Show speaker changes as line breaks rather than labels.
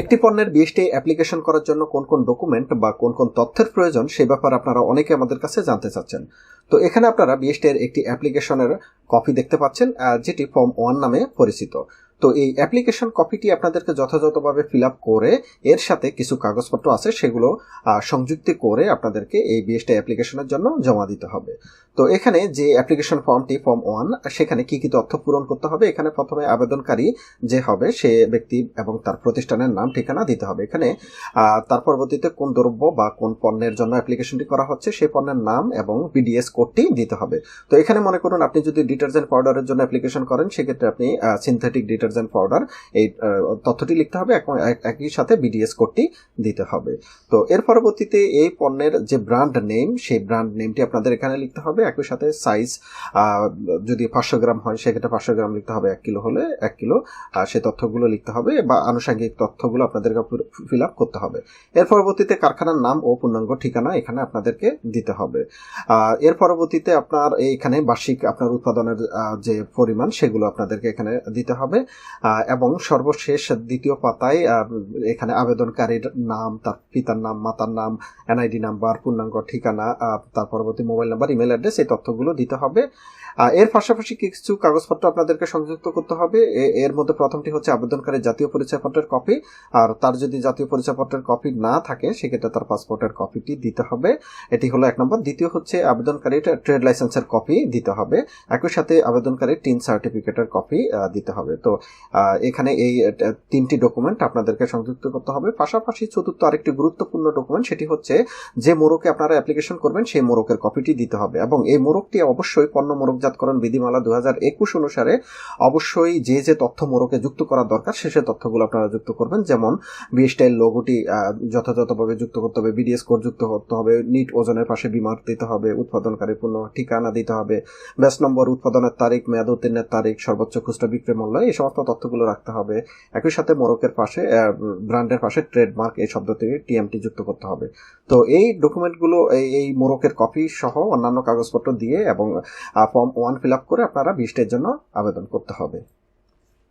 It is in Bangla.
একটি পণ্যের বিএসটি অ্যাপ্লিকেশন করার জন্য কোন কোন ডকুমেন্ট বা কোন কোন তথ্যের প্রয়োজন সে ব্যাপারে আপনারা অনেকে আমাদের কাছে জানতে চাচ্ছেন। তো এখানে আপনারা বিএসটি এর একটি অ্যাপ্লিকেশনের কপি দেখতে পাচ্ছেন যেটি ফর্ম ওয়ান নামে পরিচিত। তো এই অ্যাপ্লিকেশন কপিটি আপনাদেরকে যথাযথভাবে ফিল আপ করে এর সাথে কিছু কাগজপত্র আছে, সেগুলো সংযুক্তি করে আপনাদেরকে এই বিএসটি অ্যাপ্লিকেশনের জন্য জমা দিতে হবে। তো এখানে যে অ্যাপ্লিকেশন ফর্মটি ফর্ম ওয়ান সেখানে কি কি তথ্য পূরণ করতে হবে? এখানে প্রথমে আবেদনকারী যে হবে, সে ব্যক্তি এবং তার প্রতিষ্ঠানের নাম, ঠিকানা দিতে হবে এখানে। তার পরবর্তীতে কোন দ্রব্য বা কোন পণ্যের জন্য অ্যাপ্লিকেশনটি করা হচ্ছে, সেই পণ্যের নাম এবং বিডিএস কোডটি দিতে হবে। তো এখানে মনে করুন, আপনি যদি ডিটারজেন্ট পাউডারের জন্য অ্যাপ্লিকেশন করেন, সেক্ষেত্রে আপনি সিনথেটিক ডিটারজেন্ট পাউডার এই তথ্যটি লিখতে হবে, একই সাথে বিডিএস কোডটি দিতে হবে। তো এর পরবর্তীতে এই পণ্যের যে ব্র্যান্ড নেম সেই ব্র্যান্ড নেমটি আপনাদের এখানে লিখতে হবে, একই সাথে সাইজ যদি পাঁচশো গ্রাম হয়, সেক্ষেত্রে পাঁচশো গ্রাম লিখতে হবে, এক কিলো হলে এক কিলো সে তথ্যগুলো লিখতে হবে বা আনুষঙ্গিক তথ্যগুলো আপনাদেরকে ফিল আপ করতে হবে। এর পরবর্তীতে কারখানার নাম ও পূর্ণাঙ্গ ঠিকানা এখানে আপনাদেরকে দিতে হবে। এর পরবর্তীতে আপনার এইখানে বার্ষিক আপনার উৎপাদনের যে পরিমাণ, সেগুলো আপনাদেরকে এখানে দিতে হবে। এবং সর্বশেষ দ্বিতীয় পাতায় এখানে আবেদনকারীর নাম, তার পিতার নাম, মাতার নাম এনআইডি নাম্বার পূর্ণাঙ্গ ঠিকানা তার পরবর্তী মোবাইল নাম্বার ইমেল অ্যাড্রেস এই তথ্যগুলো দিতে হবে। এর পাশাপাশি কিছু কাগজপত্র আপনাদেরকে সংযুক্ত করতে হবে। এর মধ্যে প্রথমটি হচ্ছে আবেদনকারীর জাতীয় পরিচয়পত্রের কপি আর তার যদি জাতীয় পরিচয়পত্রের কপি না থাকে, সেক্ষেত্রে তার পাসপোর্টের কপিটি দিতে হবে। এটি হলো এক নম্বর। দ্বিতীয় হচ্ছে আবেদনকারীর ট্রেড লাইসেন্সের কপি দিতে হবে। একই সাথে আবেদনকারীর টিন সার্টিফিকেটের কপি দিতে হবে। তো এখানে এই তিনটি ডকুমেন্ট আপনাদেরকে সংযুক্ত করতে হবে। পাশাপাশি চতুর্থ আরেকটি গুরুত্বপূর্ণ ডকুমেন্ট সেটি হচ্ছে যে মোড়কে আপনারা অ্যাপ্লিকেশন করবেন, সেই মোড়কের কপিটি দিতে হবে। এবং এই মোড়কটি অবশ্যই পণ্য মোড়কজাতকরণ বিধিমালা দু অনুসারে অবশ্যই যে যে তথ্য মোড়কে যুক্ত করা দরকার, সে তথ্যগুলো আপনারা যুক্ত করবেন। যেমন বিএসটাইল লোগোটি যথাযথভাবে যুক্ত করতে হবে বিডিএস কোড যুক্ত করতে হবে নিট ওজনের পাশে বিমার দিতে হবে, উৎপাদনকারী পূর্ণ ঠিকানা দিতে হবে ব্যাস নম্বর উৎপাদনের তারিখ, মেয়াদ উত্তীর্ণের তারিখ, সর্বোচ্চ খুচরা বিক্রি মূল্য, এই সমস্ত তথ্যগুলো রাখতে হবে। একই সাথে মোরকের পাশে ব্র্যান্ডের পাশে ট্রেডমার্ক এই শব্দটি টিএমটি যুক্ত করতে হবে। তো এই ডকুমেন্টগুলো এই এই মোরকের কপি সহ অন্যান্য কাগজপত্র দিয়ে এবং ফর্ম ওয়ান ফিল আপ করে আপনারা বিশটের জন্য আবেদন করতে হবে।